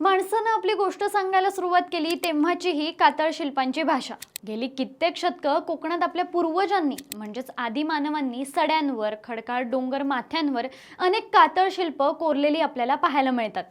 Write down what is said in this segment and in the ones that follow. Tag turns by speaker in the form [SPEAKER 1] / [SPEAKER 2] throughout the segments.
[SPEAKER 1] माणसानं आपली गोष्ट सांगायला सुरुवात केली तेव्हाची ही कातळ शिल्पांची भाषा. गेली कित्येक शतकं कोकणात आपल्या पूर्वजांनी म्हणजेच आदिमानवांनी सड्यांवर खडकाळ डोंगर माथ्यांवर अनेक कातळ शिल्प कोरलेली आपल्याला पाहायला मिळतात.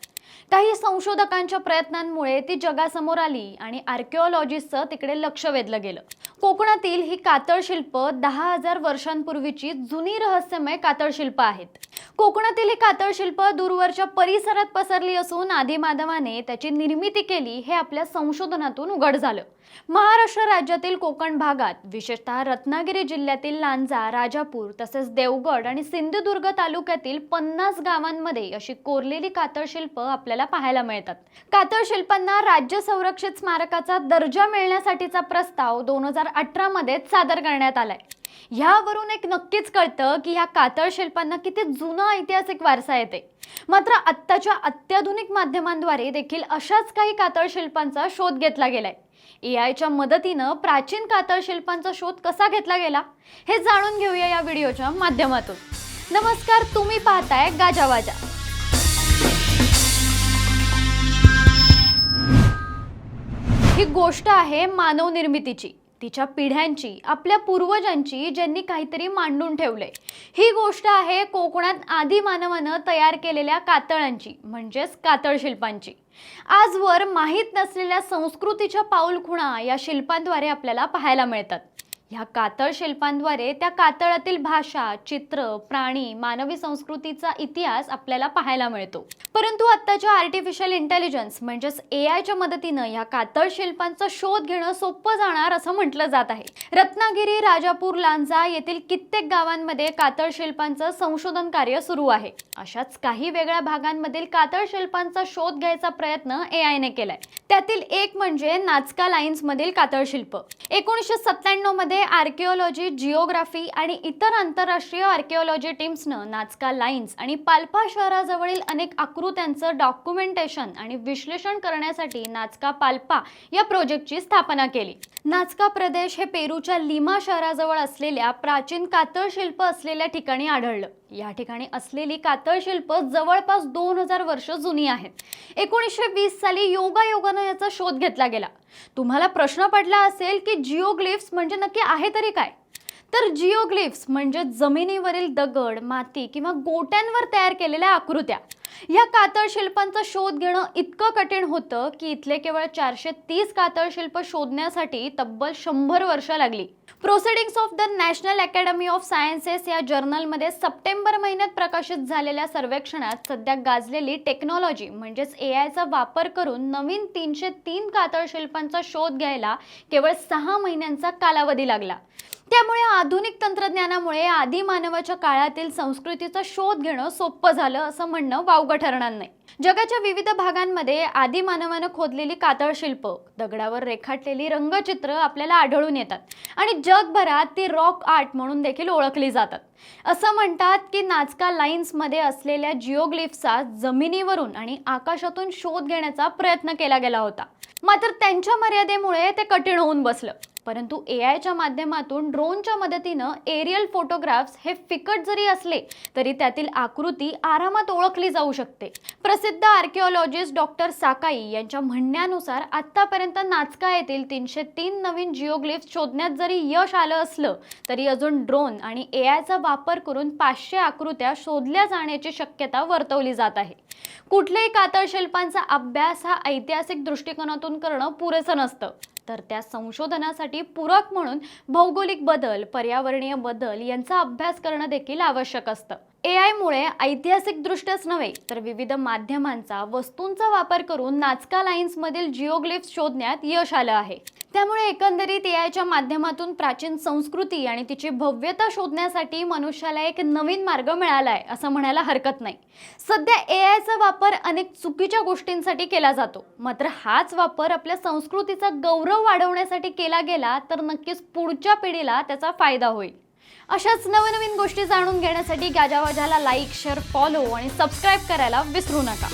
[SPEAKER 1] काही संशोधकांच्या प्रयत्नांमुळे ती जगासमोर आली आणि आर्किओलॉजिस्टचं तिकडे लक्ष वेधलं गेलं. कोकणातील ही कातळ शिल्प दहा हजार वर्षांपूर्वीची जुनी रहस्यमय कातळ शिल्प आहेत. कोकणातील हे कातळ शिल्प दूरवरच्या परिसरात पसरली असून आदिमानवाने त्याची निर्मिती केली हे आपल्या संशोधनातून उघड झालं. महाराष्ट्र राज्यातील कोकण भागात विशेषतः रत्नागिरी जिल्ह्यातील लांजा राजापूर तसेच देवगड आणि सिंधुदुर्ग तालुक्यातील पन्नास गावांमध्ये अशी कोरलेली कातळ शिल्प आपल्याला पाहायला मिळतात. कातळ शिल्पांना राज्य संरक्षित स्मारकाचा दर्जा मिळण्यासाठीचा प्रस्ताव दोन हजार अठरामध्येच सादर करण्यात आलाय. ह्यावरून एक नक्कीच कळतं की ह्या कातळ शिल्पांना किती जुना ऐतिहासिक वारसा येते. मात्र आत्ताच्या अत्याधुनिक माध्यमांद्वारे देखील अशाच काही कातळ शिल्पांचा शोध घेतला गेलाय. ए आयच्या मदतीनं प्राचीन कातळ शिल्पांचा शोध कसा घेतला गेला हे जाणून घेऊया या व्हिडिओच्या माध्यमातून. नमस्कार तुम्ही पाहताय गाजावाजा ही गोष्ट आहे मानव निर्मितीची तिच्या पिढ्यांची आपल्या पूर्वजांची ज्यांनी काहीतरी मांडून ठेवलंय. ही गोष्ट आहे कोकणात आदी मानवानं तयार केलेल्या कातळांची म्हणजेच कातळ शिल्पांची. आजवर माहीत नसलेल्या संस्कृतीच्या पाऊलखुणा या शिल्पांद्वारे आपल्याला पाहायला मिळतात. ह्या कातळ शिल्पांद्वारे त्या कातळातील भाषा चित्र प्राणी मानवी संस्कृतीचा इतिहास आपल्याला पाहायला मिळतो. परंतु आत्ताच्या आर्टिफिशियल इंटेलिजन्स म्हणजेच ए आयच्या मदतीनं ह्या कातळ शिल्पांचा शोध घेणं सोपं जाणार असं म्हटलं जात आहे. रत्नागिरी राजापूर लांजा येथील कित्येक गावांमध्ये कातळ शिल्पांचं संशोधन कार्य सुरू आहे. अशाच काही वेगळ्या भागांमधील कातळ शिल्पांचा शोध घ्यायचा प्रयत्न ए आयने केलाय. त्यातील एक म्हणजे नाचका लाईन्स मधील कातळ शिल्प. एकोणीसशे सत्त्याण्णवमध्ये आर्किओलॉजी जिओग्राफी आणि इतर आंतरराष्ट्रीय आर्किओलॉजी टीम्सनं नाचका लाईन्स आणि पाल्पा शहराजवळील अनेक आकृत्यांचं डॉक्युमेंटेशन आणि विश्लेषण करण्यासाठी नाचका पाल्पा या प्रोजेक्टची स्थापना केली. नाचका प्रदेश हे पेरूच्या लिमा शहराजवळ असलेल्या प्राचीन कातळ शिल्प असलेल्या ठिकाणी आढळलं. या ठिकाणी असलेली कातळ शिल्प जवळपास दोन हजार वर्ष जुनी आहेत. एकोणीसशे वीस साली योगायोगानं याचा शोध घेतला गेला. तुम्हाला प्रश्न पडला असेल की जिओग्लिफ्स म्हणजे नक्की आहे तरी काय? तर जिओग्लिफ्स म्हणजे जमिनीवरील दगड माती किंवा गोट्यांवर तयार केलेल्या आकृत्या. या कातळ शिल्पांचा शोध घेणं इतकं कठीण होतं की इथले केवळ चारशे तीस कातळ शिल्प शोधण्यासाठी तब्बल शंभर वर्ष लागली. Proceedings of the national academy of sciences या जर्नलमध्ये सप्टेंबर महिन्यात प्रकाशित झालेल्या सर्वेक्षणात सध्या गाजलेली टेक्नॉलॉजी म्हणजेच ए आयचा वापर करून नवीन तीनशे तीन कातळ शिल्पांचा शोध घ्यायला केवळ सहा महिन्यांचा कालावधी लागला. त्यामुळे आधुनिक तंत्रज्ञानामुळे आदी मानवाच्या काळातील संस्कृतीचा शोध घेणं सोपं झालं असं म्हणणं वावगं ठरणार नाही. जगाच्या विविध भागांमध्ये आदी मानवानं खोदलेली कातळ शिल्प दगडावर रेखाटलेली रंगचित्र आपल्याला आढळून येतात आणि जगभरात ती रॉक आर्ट म्हणून देखील ओळखली जातात. असं म्हणतात की नाचका लाईन्समध्ये असलेल्या जिओग्लिफ्सचा जमिनीवरून आणि आकाशातून शोध घेण्याचा प्रयत्न केला गेला होता. मात्र त्यांच्या मर्यादेमुळे ते कठीण होऊन बसलं. परंतु ए आयच्या माध्यमातून ड्रोनच्या मदतीनं एरियल फोटोग्राफ्स हे फिकट जरी असले तरी त्यातील आकृती आरामात ओळखली जाऊ शकते. प्रसिद्ध आर्किओलॉजिस्ट डॉक्टर साकाई यांच्या म्हणण्यानुसार आत्तापर्यंत नाचका येथील तीनशे तीन नवीन जिओग्लिफ्स शोधण्यात जरी यश आलं असलं तरी अजून ड्रोन आणि ए आयचा वापर करून पाचशे आकृत्या शोधल्या जाण्याची शक्यता वर्तवली जात आहे. कुठल्याही कातळ शिल्पांचा अभ्यास हा ऐतिहासिक दृष्टिकोनातून करणं पुरेसं नसतं. तर त्या संशोधनासाठी पूरक म्हणून भौगोलिक बदल पर्यावरणीय बदल यांचा अभ्यास करणं देखील आवश्यक असतं. ए आयमुळे ऐतिहासिकदृष्ट्याच नव्हे तर विविध माध्यमांचा वस्तूंचा वापर करून नाचका लाईन्समधील जिओग्लिफ्स शोधण्यात यश आलं आहे. त्यामुळे एकंदरीत ए आयच्या माध्यमातून प्राचीन संस्कृती आणि तिची भव्यता शोधण्यासाठी मनुष्याला एक नवीन मार्ग मिळाला आहे असं म्हणायला हरकत नाही. सध्या ए आयचा वापर अनेक चुकीच्या गोष्टींसाठी केला जातो. मात्र हाच वापर आपल्या संस्कृतीचा गौरव वाढवण्यासाठी केला गेला तर नक्कीच पुढच्या पिढीला त्याचा फायदा होईल. अशाच नवनवीन गोष्टी जाणून घेण्यासाठी गाजावाजाला लाईक शेअर फॉलो आणि सबस्क्राईब करायला विसरू नका.